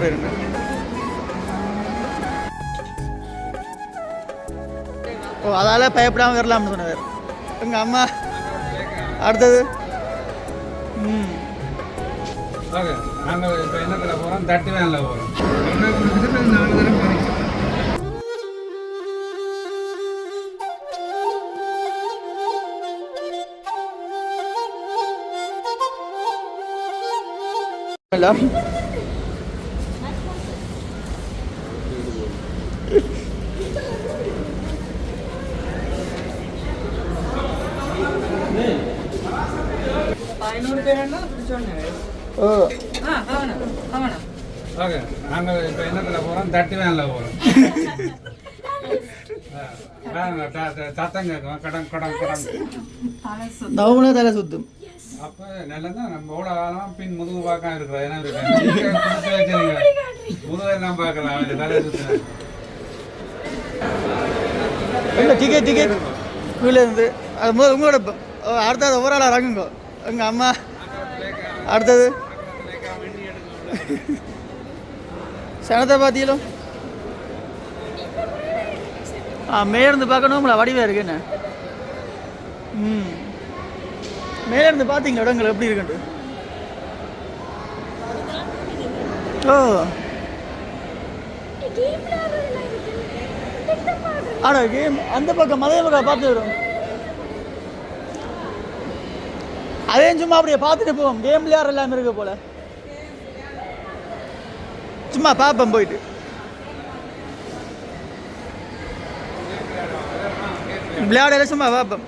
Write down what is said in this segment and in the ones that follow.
விளையாடுறேன் ஓ அதால பயப்படாமல் வரலாம்னு சொன்னவர் எங்கள் அம்மா அடுத்தது. ம். ஓகே நாங்கள் இப்போ என்னத்தில் போகிறோம் தட்டி வேனில் போகிறோம் நாலு தடவை போகிறோம் எல்லாம் ஓ ஓகே நாங்கள் இப்போ என்னத்தில் போகிறோம் தட்டி வேனில் போகிறோம் சத்தம் கேட்கும். கடன் கடன் கடன் நவமுனா தலை சுத்தும். அப்போ நல்லதான் நம்ம எவ்வளோ காலம் பின் முதுகு பார்க்காம இருக்கிறோம்? என்ன இருக்கேன் முதுகெல்லாம் பார்க்கலாம் தலை சுற்றுறேன் இல்லை டிக்கெட் டிக்கெட்? கீழே இருந்து. அது முதல் உங்களோட அடுத்தது ஒவ்வொரு ஆளாக இறங்குங்க. எங்கள் அம்மா. அடுத்தது? சனத்தை பார்த்தீங்களோ ஆ மேலிருந்து பார்க்கணும்ல வடிவாக இருக்கு என்ன? ம். மேலிருந்து பார்த்தீங்களா இடங்கள் எப்படி இருக்குன்ட்டு? ஓ. ஆட கேம் அந்த பக்கம் மலைய பக்கம் பார்த்து வரும். அதையும் சும்மா அப்படியே பார்த்துட்டு போவோம். கேம் விளையாடுற எல்லாமே இருக்கு போல. சும்மா பார்ப்போம் போயிட்டு. விளையாடல சும்மா பார்ப்போம்.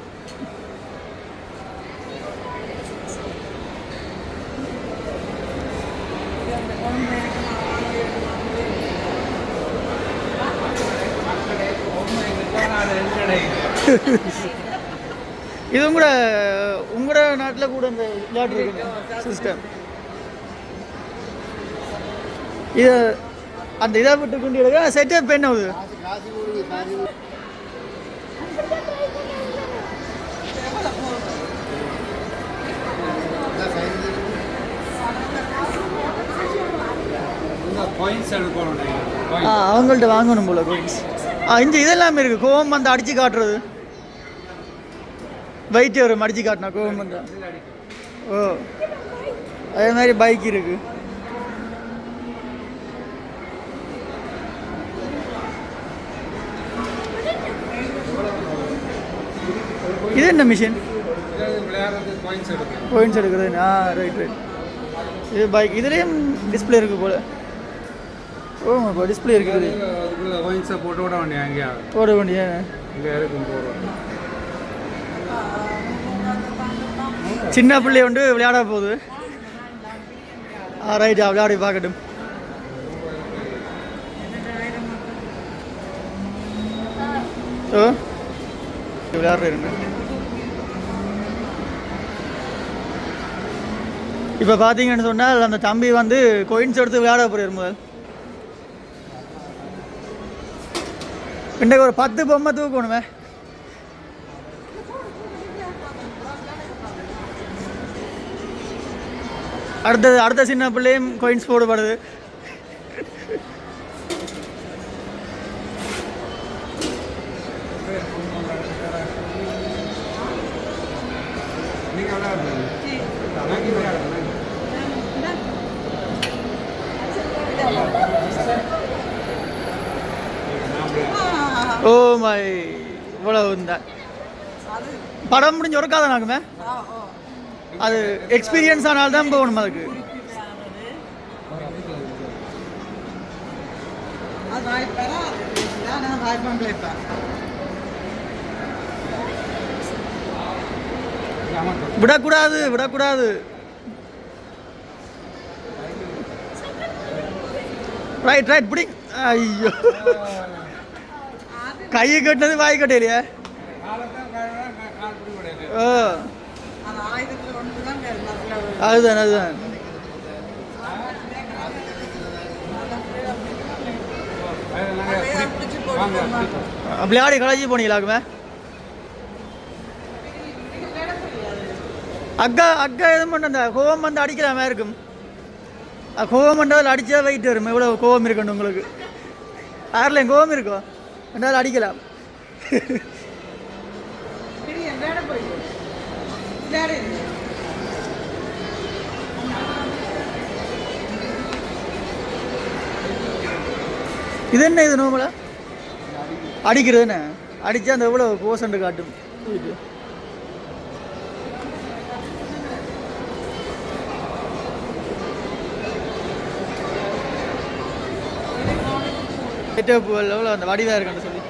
இதுவும் கூட உங்களோட நாட்டில் கூட இந்த விளையாட்டு இருக்கு சிஸ்டம் இது அந்த இதை விட்டு கொண்டு எடுக்க செட்டப் பெண் ஆகுது அவங்கள்ட்ட வாங்கணும் போல கோயின்ஸ் இந்த இதெல்லாமே இருக்குது கோவம் வந்து அடித்து காட்டுறது. வெயிட் வரும் அடித்து காட்டினா கோவம் வந்து. ஓ. அதே மாதிரி பைக் இருக்கு. இது என்ன மிஷின் பாயிண்ட்ஸ் எடுக்கிறது. ஆ ரைட் ரைட் இது பைக் இதுலேயும் டிஸ்பிளே இருக்கு போல. ஓ இப்போ டிஸ்பிளே இருக்குது. விட வேண்டிய போட வேண்டிய? இங்கே இருக்கும் போகிறோம் சின்ன பிள்ளை வந்து விளையாட போகுது. ஆ ரைட்டா விளையாடி பார்க்கட்டும். ஓ விளையாடுறேன் இப்போ பார்த்தீங்கன்னு சொன்னால் அந்த தம்பி வந்து கொயின்ஸ் எடுத்து விளையாட போகிறார் முதல். இன்றைக்கு ஒரு பத்து பொம்மை தூக்கணுமே. அடுத்தது அடுத்த சின்ன பிள்ளையும் கோயின்ஸ் போடப்படுது. Oh ஓ மை இவ்வளவு இந்த படம் முடிஞ்சு உறக்காத நாக்குமே அது எக்ஸ்பீரியன்ஸ் ஆனால் தான் போகணும் அதுக்கு. விடக்கூடாது விடக்கூடாது. ரைட் ரைட் பிடி. ஐயோ. கையை கட்டினது வாய் கட்டையிலையே ஓ அதுதான் அதுதான். விளையாடி காலேஜ் போனீங்களாக்குமே அக்கா? அக்கா எதுவும் பண்ண அந்த கோவம் வந்து அடிக்கிற மாதிரி இருக்கும். கோவம் பண்ணால் அடிச்சா வெயிட் வரும். எவ்வளோ கோவம் இருக்கணும் உங்களுக்கு? யாரில் கோவம் இருக்கும் ரெண்டாவது அடிக்கலாம். இது என்ன இது நோமலா அடிக்கிறதுன்னு? அடிச்சா அந்த எவ்வளோ போசண்டு காட்டும்? இது செட்டப் எவ்வளோ அந்த வடிவாக இருக்கான்னு சொல்லி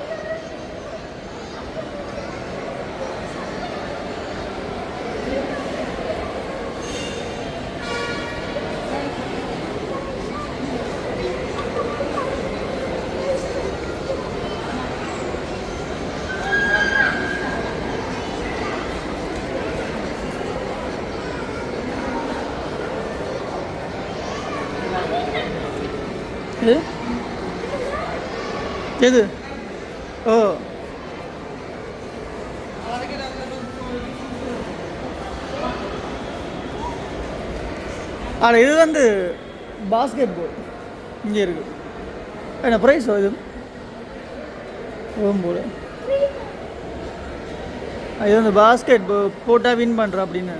எது எது? ஓ. ஆனால் இது வந்து பாஸ்கெட் பால் இங்கே இருக்கு. என்ன ப்ரைஸோ இது? ஓம் போல இது வந்து பாஸ்கெட் போட்டால் வின் பண்ணுற அப்படின்னு.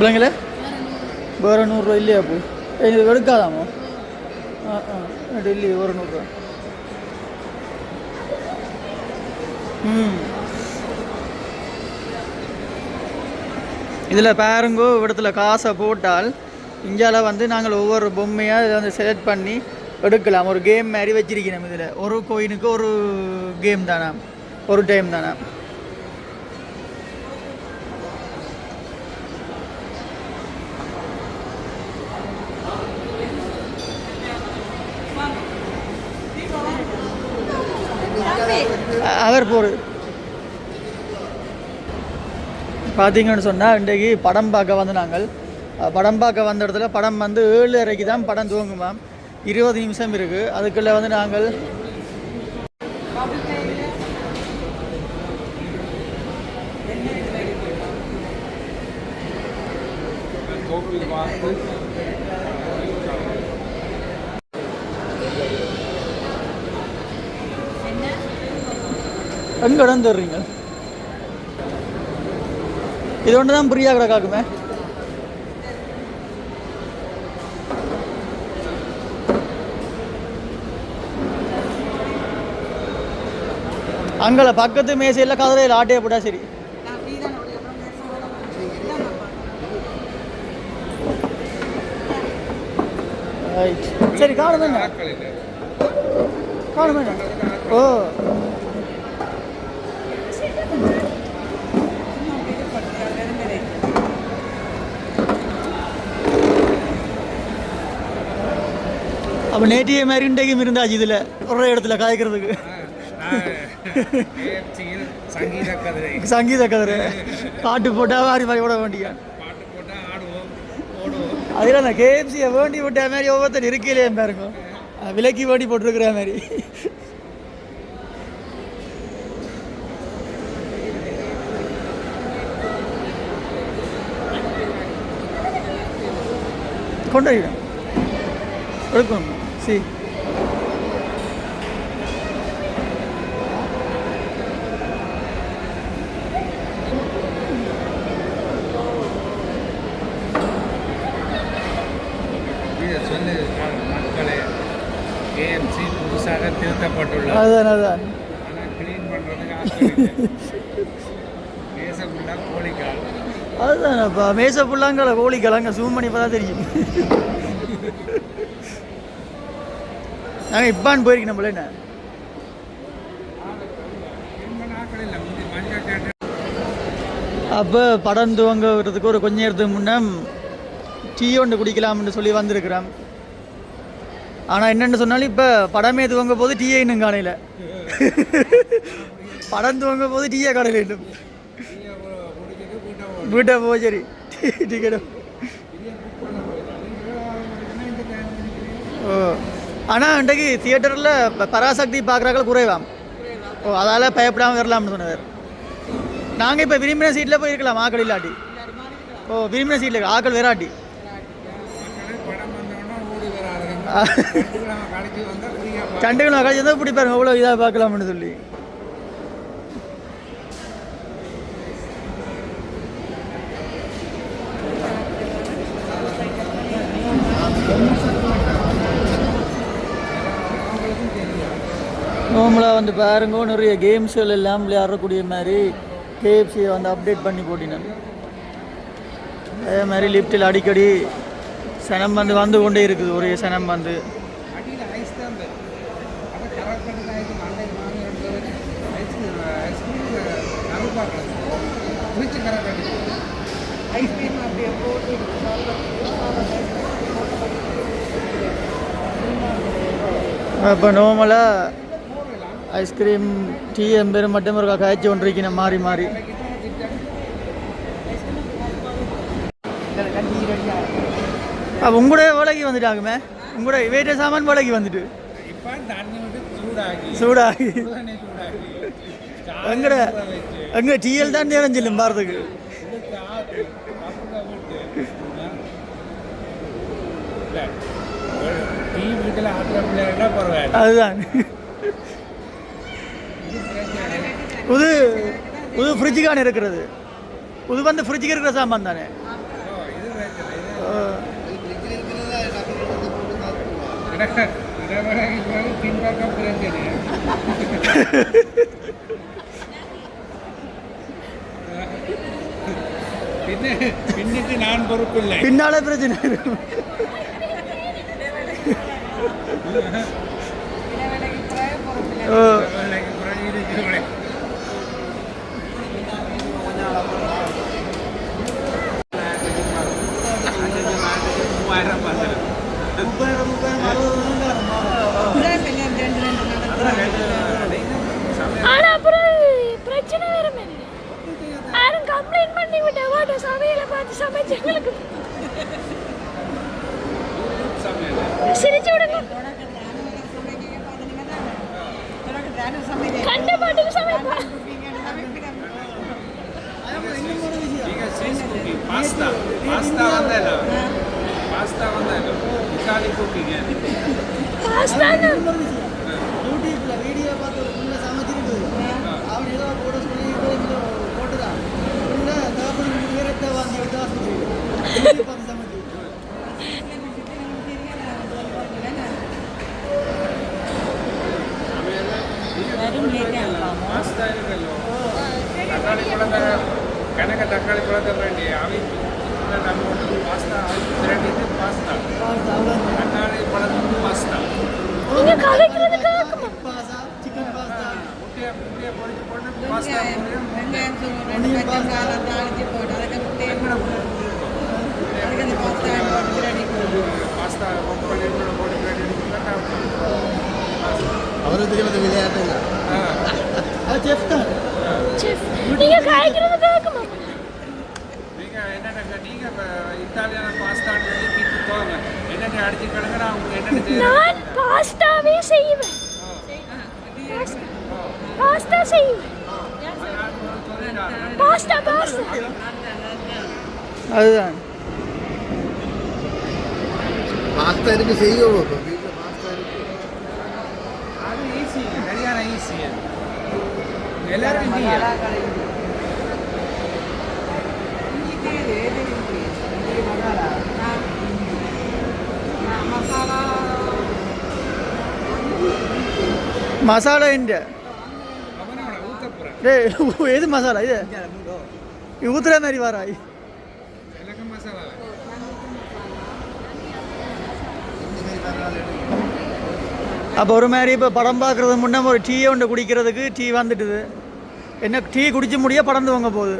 பிள்ளைங்கள? வேறு நூறுரூவா இல்லையா போய் இது எடுக்காதாமோ ஆ ஆ அது இல்லையே ஒரு நூறுரூவா ம். இதில் பாருங்கோ இடத்துல காசை போட்டால் இந்தியாவில் வந்து நாங்கள் ஒவ்வொரு பொம்மையாக இதை வந்து செலக்ட் பண்ணி எடுக்கலாம். ஒரு கேம் மாதிரி வச்சிருக்கிறோம் இதில். ஒரு கோயினுக்கு ஒரு கேம் தானே ஒரு டைம் தானே அ- பார்த்தீங்கன்னு சொன்னால் இன்றைக்கு படம் பார்க்க வந்து நாங்கள் படம் பார்க்க வந்த இடத்துல படம் வந்து ஏழு அறைக்கு தான் படம் துவங்குமாம் இருபது நிமிஷம் இருக்குது அதுக்குள்ளே வந்து நாங்கள் எங்கே இடம் தர்றீங்க இது ஒன்று தான் பிரியா கிடக்காக்குமே அங்கே பக்கத்து மேசையில் கதிரையில் ஆட்டையை போட்டா சரி. சரி காணுமே காணுமே ஓ. அப்போ நேட்டிய மாதிரி இன்றைக்கும் இருந்தாச்சு இதில். ஒரு இடத்துல காய்க்கிறதுக்கு. சங்கீத கதிரை. பாட்டு போட்டால் வாரி வாரி வேண்டிய. அதில் அந்த கேஎஃப்சியை வேண்டி விட்ட மாதிரி ஒவ்வொருத்தர் இருக்கையிலே பாருங்க. விலக்கி வேண்டி போட்டிருக்கிற மாதிரி. கொண்டு எடுக்கணும். சி சொல்லி மக்களே ஏஎம்சி புதுசாக திருத்தப்பட்டுள்ளது. அதுதான் அதுதான் ஆனால் க்ளீன் பண்ணுறதுக்கு தேசமுள்ள கோழிக்கால். அதுதானப்பா மேச புல்லாங்கல கோழி கிழங்க சூம் பண்ணி பார்த்தா தெரியும். நாங்கள் இப்பான் போயிருக்கோம் நம்மள என்ன? அப்போ படம் துவங்குறதுக்கு ஒரு கொஞ்ச நேரத்துக்கு முன்னே டீ ஒன்று குடிக்கலாம்னு சொல்லி வந்திருக்கிறோம். ஆனால் என்னென்னு சொன்னாலும் இப்போ படமே துவங்க போது டீயே இன்னும் காணையில் படம் துவங்க போது டீயே காணையில் இன்னும். வீட்டை போ சரி. டிக்கெட்டு ஓ. ஆனால் இன்றைக்கு தியேட்டரில் பராசக்தி பார்க்குறாக்கள் குறைவாம். ஓ அதால் பயப்படாமல் வரலாம்னு சொன்னவர் நாங்கள் இப்போ விரும்பின சீட்டில் போய் இருக்கலாம் ஆக்கள் இல்லாட்டி. ஓ விரும்பின சீட்டில் ஆக்கள் வெராட்டி. ஃப்ரீயாக கண்டுக்கலாம் கழிச்சு தான் பிடிப்பாருங்க. எவ்வளோ இதாக பார்க்கலாம்னு சொல்லி. நார்மலாக வந்து பாருங்க நிறைய கேம்ஸ்கள் எல்லாம் விளையாடக்கூடிய மாதிரி கேஎஃப்சியை வந்து அப்டேட் பண்ணி போட்டினேன். அதே மாதிரி லிஃப்ட்டில் அடிக்கடி சனம் வந்து வந்து கொண்டே இருக்குது ஒரே சனம் வந்து இப்போ நார்மலாக ஐஸ்கிரீம் டீ எம்பேரும் மட்டும் ஒரு காய்ச்சி கொண்டிருக்கணும் மாறி மாறி. அப்போ உங்களோட வேலைக்கு வந்துட்டாங்கமே. உங்களோட வேட்ட சாமான் வேலைக்கு வந்துட்டு. சூடாகி. எங்கட எங்க டீஎல் தான் நேரம் செல்லும் பாரதுக்கு இதுக்கு புது புது ஃப்ரிட்ஜுக்கான இருக்கிறது. புது வந்து ஃப்ரிட்ஜுக்கு இருக்கிற சாமான் தானே? பின்னால பிரச்சனை. ஓ. ஆனா அப்புறம் பிரச்சனை வேற இல்லை யாரும் கம்ப்ளைண்ட் பண்ணி விட்ட வாட்ட சமையலை பார்த்து சமைச்சு எங்களுக்கு சமையல். சிரிச்சு விடுங்க கண்ட பாட்டுக்கு சமைப்பா. பாஸ்தா பாஸ்தா வந்தா பாஸ்தா வந்தா இக்காலி போட்டுதான். புள்ள தகப்பன் வாங்கி தக்காளி பழக்கம் வேண்டி அவித்து நம்ம ஒன்று பாஸ்தா அவித்து திரட்டிட்டு பாஸ்தா தக்காளி பழக்கம் பாஸ்தா அவர் விளையாட்டுங்க? நீங்க காய்க்கிறதுக்காக நான் உங்களுக்கு என்னென்ன செய்யறேன் நான் பாஸ்தாவே செய்வேன். பாஸ்தா செய்வேன். பாஸ்தா பாஸ்தா அதுதான். பாஸ்தா இருக்கு செய்யும் அது ஈஸி சரியான ஈஸி எல்லாரும் மசாலா இந்த டேய் எது மசாலா இது? ஊத்துற மாதிரி வரா அப்போ ஒரு மாதிரி இப்போ படம் பார்க்குறது முன்னே ஒரு டீயை ஒன்று குடிக்கிறதுக்கு டீ வந்துட்டுது. என்ன டீ குடிச்சு முடிய படம் வாங்க போகுது.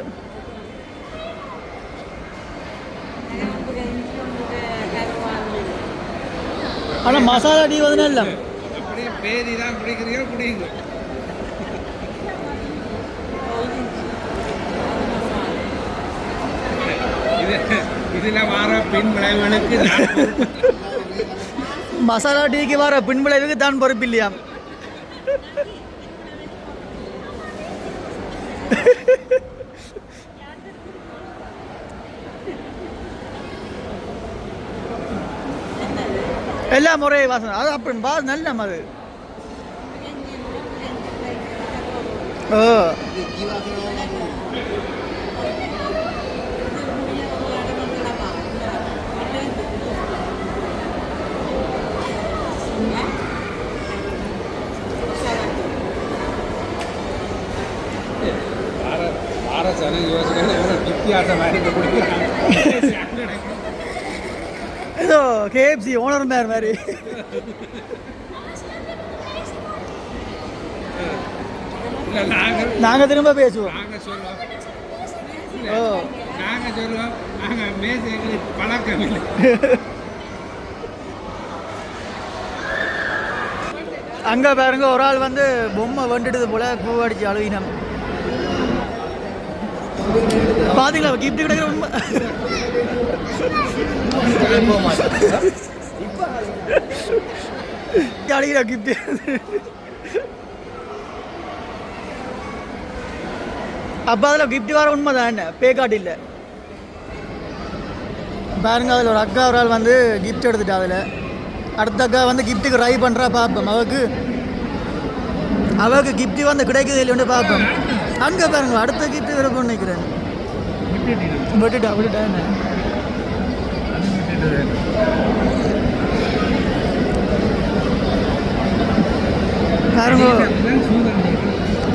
ஆனால் மசாலா டீ வந்து இல்லை. அப்படியே பேதி தான் குடிக்கிறீங்க குடிங்க இது இதில் வர பின் விளைவுகளுக்கு. மசாலா டீக்கு வர பின்விளைவுக்கு தான் பொறுப்பு இல்லையாம் எல்லாம் முறை வாசனை. அது அப்படி வா நல்ல அது. ஓ. வார சனம் யோசிக்கிறது எவ்வளோ வித்தியாசமாக இருக்க. குடிக்கிறாங்க ஏதோ கேஎஃப்சி ஓனர் மேர் மாதிரி நாங்கள் திரும்ப பேசுவோம். ஓ. நாங்கள் சொல்லுவோம். நாங்கள் மேசை பழக்கம் அங்கே பாருங்க ஒரு ஆள் வந்து பொம்மை வந்துடுது போல பூ அடிச்சு அழுகினம் பாத்தீங்களா? கிஃப்ட் கிடைக்கிற உண்மை. அடிக்கிற கிஃப்ட் அப்போ அதில் கிஃப்ட் வர உண்மை தான் என்ன? பே கார்டு இல்லை. பாருங்க அதில் ஒரு அக்கா ஒரு ஆள் வந்து கிஃப்ட் எடுத்துட்டா அதில். அடுத்த அக்கா வந்து கிஃப்ட்டுக்கு ட்ரை பண்ணுறா பார்ப்போம் அவளுக்கு அவளுக்கு கிஃப்ட் வந்து கிடைக்குது இல்லைன்னு பார்ப்போம் அங்கே பாருங்க அடுத்த கிஃப்ட் விருப்பம் நினைக்கிறேன் விட்டுட்டா விட்டுட்டா என்ன பாருங்க.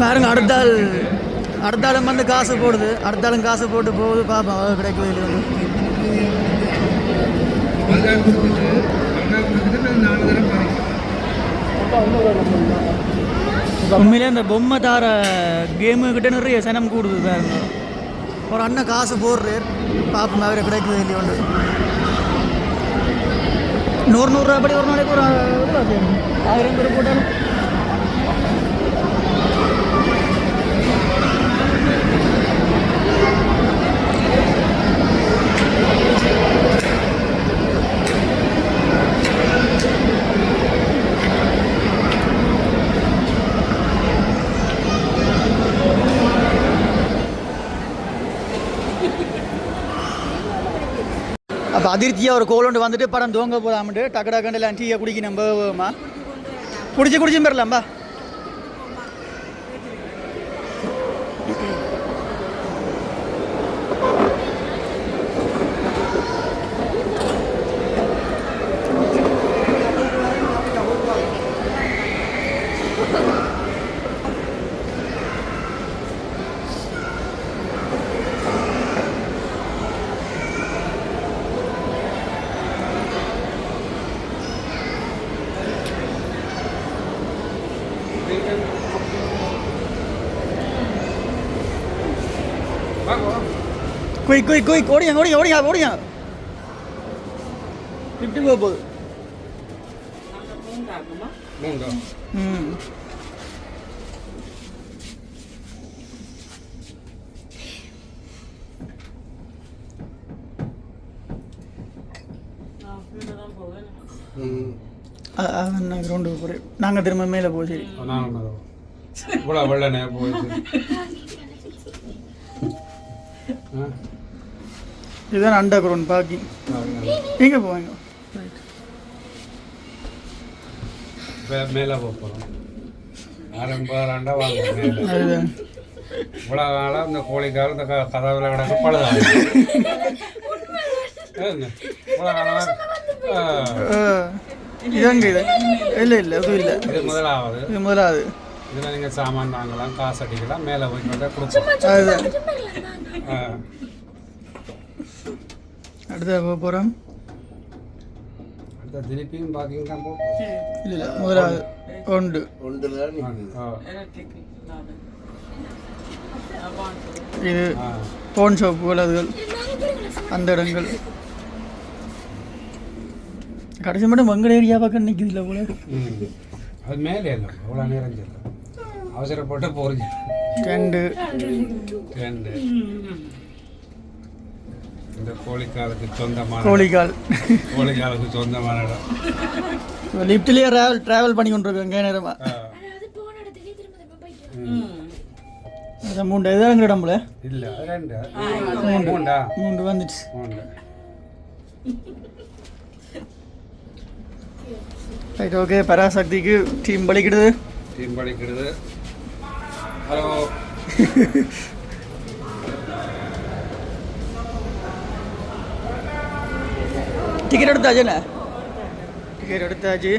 பாருங்க அடுத்த அடுத்தாலும் வந்து காசு போடுது. அடுத்தாலும் காசு போட்டு போகுது. பார்ப்போம் அவ கிடைக்கவே இல்லை மறுநாள் உண்மையிலே அந்த பொம்மை தார கேமு கிட்ட நிறைய சனம் கூடுது பாருங்க. ஒரு அண்ணன் காசு போடுறார் பார்ப்போம் அவரை கிடைக்குது இல்லையோண்டு நூறு நூறுரூவா படி ஒரு நாளைக்கு ஒரு ஆயிரம் பேர் போட்டாலும் அதிர்ச்சியாக ஒரு கோலோண்டு வந்துட்டு படம் தூங்க போகலாம்ட்டு டக்கு டக்குன்னு எல்லாம் டீயை குடிக்க நம்பமா குடிச்சு குடிச்சும் பெறலாம்பா வாங்க குயிக் குயிக் குயிக் ஓடிங்க ஓடியா ஓடியா ஓடிங்க. ஃபிஃப்டி போக போகுது. மூங்க ம் போகிறேன் நாங்கள் திரும்ப மேலே போய் சரி இவ்வளோ வெள்ளனே போயிடுச்சு. இதுதான் அண்டர் கிரவுண்ட் பாக்கி எங்கே போவாங்க மேலே போக போகிறோம் ஆரம்பம் வாங்க இவ்வளோ நாளாக இந்த கோழிக்கார இந்த கதவுல கிடக்க பழுதாங்க இவ்வளோ நாளாக இதாங்க இது இல்லை இல்லை அதுவும் இல்லை இது முதலாவது இது முதலாவது இதில் நீங்கள் சாமான் வாங்கலாம் காசு அடிக்கலாம் மேலே போய் அதுதான் ஆ. அடுத்த போக போகிறோம் அடுத்த திருப்பியும் பார்க்கிங் தான் போகும் இல்லை இல்லை முதலாவது. உண்டு ஒன்றுல. இது. போன் ஷாப்புகள் அதுகள். அந்த இடங்கள். கடைசி மட்டும் மங்கட ஏரியா பக்கம் நிற்குது இல்லை போல. அது மேலே இல்லை அவ்வளோ நேரம் சொல்ல. அவசரப்பட்டு போகிறீங்க ரெண்டு. ரெண்டு. இந்த கோழிக்காலுக்கு சொந்தமான கோழிக்கால். கோழிக்காலுக்கு சொந்தமான இடம். லிஃப்ட்லேயே ட்ராவல் ட்ராவல் பண்ணி நேரமாக திரும்ப போயிட்டு அந்த மூன்று இதாங்க இடம்ல இல்ல அது ரெண்டு. மூண்டா மூன்று வந்துச்சு. மூண்டு ரைட் ஓகே பராசக்திக்கு டீம் பலிக்கிடுது. டீம் படிக்கிறது ஹலோ டிக்கெட் எடுத்தாச்சுண்ணே டிக்கெட் எடுத்தாச்சு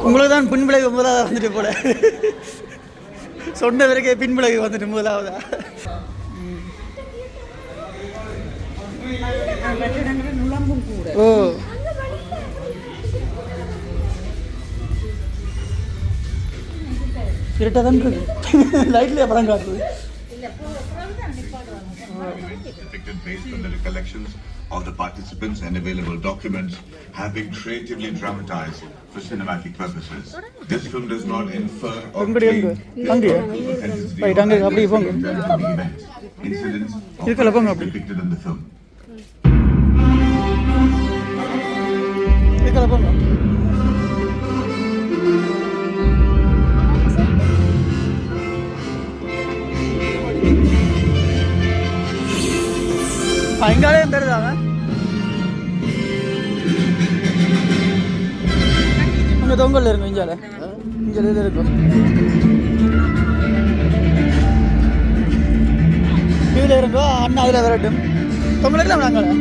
உங்களுக்கு தான் பின்விளைவு முதலாவது வந்துட்டு போல. சொன்ன பிறகு பின்விளைவு வந்துட்டு முதலாவதா. ஓ. இருட்டாக தான் இருக்கு லைட்லேயே படம் காட்டுது depicted based on the recollections of the participants and available documents have been creatively dramatized for cinematic purposes. This film does not infer or எங்கடி claim எங்க அங்கேயா authenticity ரைட் or அங்கே அப்படியே போங்க events of the events, incidents, or இருக்கல போங்க அப்படி depicted in the film. இருக்கல போங்க இங்கே தெரியுதாங்க தொங்கல் இருக்கும் இஞ்சால. இஞ்சால இருக்கும். கீழே இருக்கோ அண்ணா அதில் விரட்டும். தொங்கலுக்கு நாங்களே?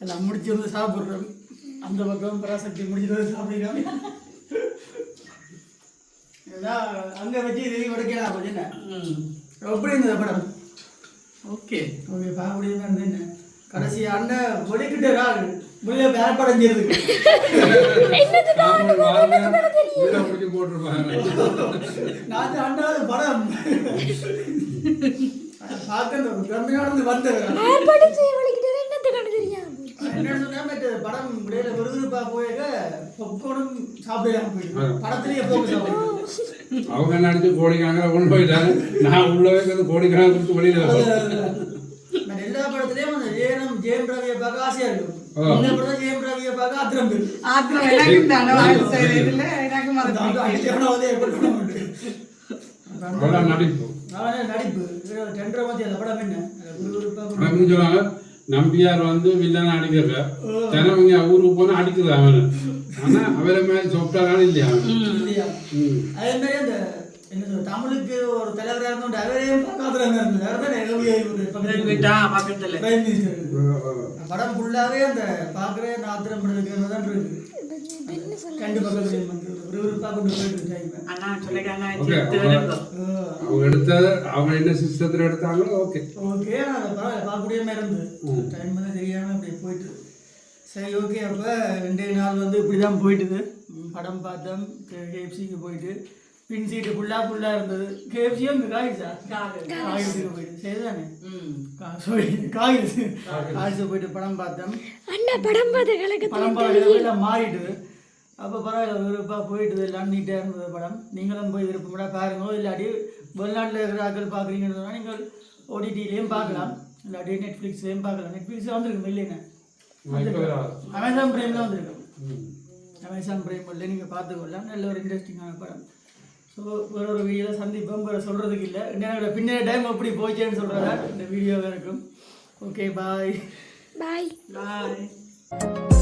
எல்லாம் முடிச்சு வந்து சாப்பிட்றோம். அந்த பக்கம் பராசக்தி முடிச்சுட்டு வந்து சாப்பிடுறோம் அங்கே வச்சு இதையும் உடைக்கலாம் கொஞ்சம் என்ன? எப்படி இருந்தது படம். ஓகே. ஓகே பார்க்கக்கூடிய இருந்தது என்ன? கடைசி அண்ணன் ஒடிக்கிட்டு நாள் முடிய பேர் படம் செய்யறதுக்கு நான் அண்ணாவது படம். பார்க்க இந்த கம்மியானது என்ன சொன்னா மற்ற படம் விடையில விறுவிறுப்பா போயிருக்க பொப்கோனும் சாப்பிடலாம் போயிடும் படத்துலயே போக்கு சாப்பிடுவோம் அவங்க நினைச்சு கோடிக்கணக்கில் கொண்டு போயிட்டாங்க? நான் உள்ள வைக்கிறது கோடிக்கணக்கு கொடுத்து வெளியில எல்லா படத்துலயும் அந்த ஜெயனம் ஜெயம் ரவியை பார்க்க ஆசையா இருக்கும். இந்த படம் ஜெயம் ரவியை பார்க்க ஆத்திரம் ஆத்திரம் எனக்கு எனக்கு நடிப்பு. நடிப்பு. டெண்டரை மத்தி அந்த படம் என்ன? நம்பியார் வந்து வில்லன் அடிக்கிற ஜனம் இங்க ஊருக்கு போனா அடிக்கிறது அவனு ஆனா அவரை மாதிரி சொப்டாலும் இல்லையா. அதே மாதிரி அந்த என்ன தமிழுக்கு ஒரு தலைவராக இருந்தோம் அவரையும் பக்கத்துல படம் ஃபுல்லாவே அந்த அந்த ஆத்திரம் படுறதுக்கு தான் இருக்கு. ரெண்டு வந்து விறுவிறுப்பாக கொண்டு போயிட்டு Okay, அவங்க எடுத்தது அவங்க என்ன சிஸ்டத்தில் எடுத்தாங்களோ ஓகே. ஓகே ஆனால் அதை பரவாயில்ல பார்க்கக்கூடிய மாதிரி இருந்தது டைம் வந்து தெரியாமல் அப்படியே போயிட்டு சரி ஓகே அப்போ ரெண்டே நாள் வந்து இப்படி தான் போயிட்டுது படம் பார்த்தோம் கேஎஃப்சிக்கு போயிட்டு. பின் சீட்டு ஃபுல்லாக ஃபுல்லாக இருந்தது கேஎஃப்சியும் இங்கே காய்ச்சா காய்ச்சலுக்கு போயிட்டு சரிதானே சாரி காய்ச்சி காய்ச்சி போயிட்டு படம் பார்த்தோம் அண்ணா படம் பார்த்த கலக்கு படம் பார்க்கறது எல்லாம் மாறிட்டுது அப்போ பரவாயில்ல விருப்பாக போயிட்டுது எல்லாம் நீட்டாக இருந்தது படம் நீங்களும் போய் விருப்பப்பட பாருங்க இல்லாட்டி வெளிநாட்டில் இருக்கிற ஆட்கள் பார்க்குறீங்கன்னு சொன்னால் நீங்கள் ஓடிடிலையும் பார்க்கலாம் இல்லாட்டி நெட்ஃப்ளிக்ஸ்லேயும் பார்க்கலாம் நெட்ஃப்ளிக்ஸில் வந்திருக்கு இல்லைண்ணே அமேசான் பிரைமில் வந்திருக்கு அமேசான் பிரைம் உள்ள நீங்கள் பார்த்துக்கொள்ளலாம் நல்ல ஒரு இன்ட்ரெஸ்டிங்கான படம் ஸோ வேற ஒரு வீடியோவில் சந்திப்போம் வேறு சொல்கிறதுக்கு இல்லை. என்னோட பின்னாடி டைம் எப்படி போச்சேன்னு சொல்கிறதா இந்த வீடியோவாக இருக்கும். ஓகே பாய் பாய் பாய்